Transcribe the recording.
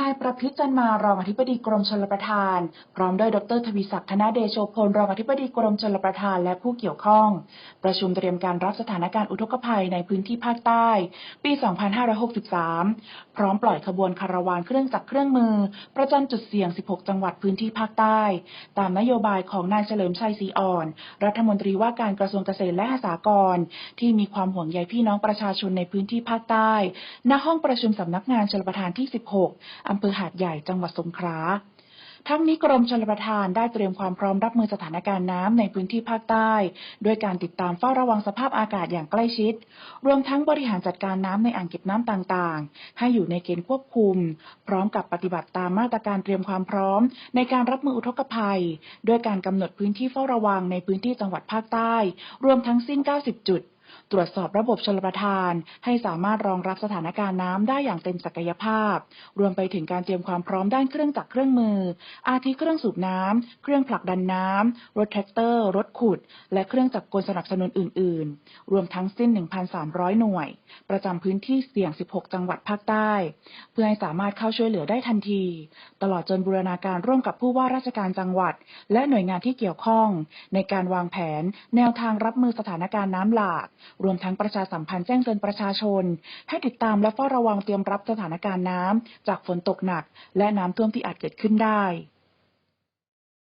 นายประพิษจันมารองอธิบดีกรมชลประทาน พร้อมด้วยดรทวีศักดิ์ธนเดโชพลรองอธิบดีกรมชลประทานและผู้เกี่ยวข้อง ประชุมเตรียมการรับสถานการณ์อุทกภัยในพื้นที่ภาคใต้ ปี 2563 พร้อมปล่อยขบวนคาราวานเครื่องจักรเครื่องมือ ประจำจุดเสี่ยง 16 จังหวัดพื้นที่ภาคใต้ ตามนโยบายของนายเฉลิมชัยศรีอ่อน รัฐมนตรีว่าการกระทรวงเกษตรและสหกรณ์ที่มีความห่วงใยพี่น้องประชาชนในพื้นที่ภาคใต้ณห้องประชุมสำนักงานชลประทานที่ 16อำเภอหาดใหญ่จังหวัดสงขลาทั้งนี้กรมชลประทานได้เตรียมความพร้อมรับมือสถานการณ์น้ำในพื้นที่ภาคใต้ด้วยการติดตามเฝ้าระวังสภาพอากาศอย่างใกล้ชิด รวมทั้งบริหารจัดการน้ำในอ่างเก็บน้ำต่างๆ ให้อยู่ในเกณฑ์ควบคุม พร้อมกับปฏิบัติตามมาตรการเตรียมความพร้อม ในการรับมืออุทกภัย ด้วยการกำหนดพื้นที่เฝ้าระวังในพื้นที่จังหวัดภาคใต้ รวมทั้งสิ้น 90 จุด ตรวจสอบระบบชลประทาน ให้สามารถรองรับสถานการณ์น้ำได้อย่างเต็มศักยภาพ รวมไปถึงการเตรียมความพร้อมด้านเครื่องจักรเครื่องมือ อาทิเครื่องสูบน้ำ เครื่องผลักดันน้ำ รถแทรกเตอร์ รถขุด และเครื่องจักรกลสนับสนุนอื่น ๆ รวมทั้งสิ้น 1,300 หน่วย ประจำพื้นที่เสี่ยง 16 จังหวัดภาคใต้ เพื่อให้สามารถเข้าช่วยเหลือได้ทันที ตลอดจนบูรณาการร่วมกับผู้ว่าราชการจังหวัด และหน่วยงานที่เกี่ยวข้อง ในการวางแผน แนวทางรับมือสถานการณ์น้ำหลากรวมทั้งประชาสัมพันธ์แจ้งเตือนประชาชน ให้ติดตามและเฝ้าระวังเตรียมรับสถานการณ์น้ำจากฝนตกหนัก และน้ำท่วมที่อาจเกิดขึ้นได้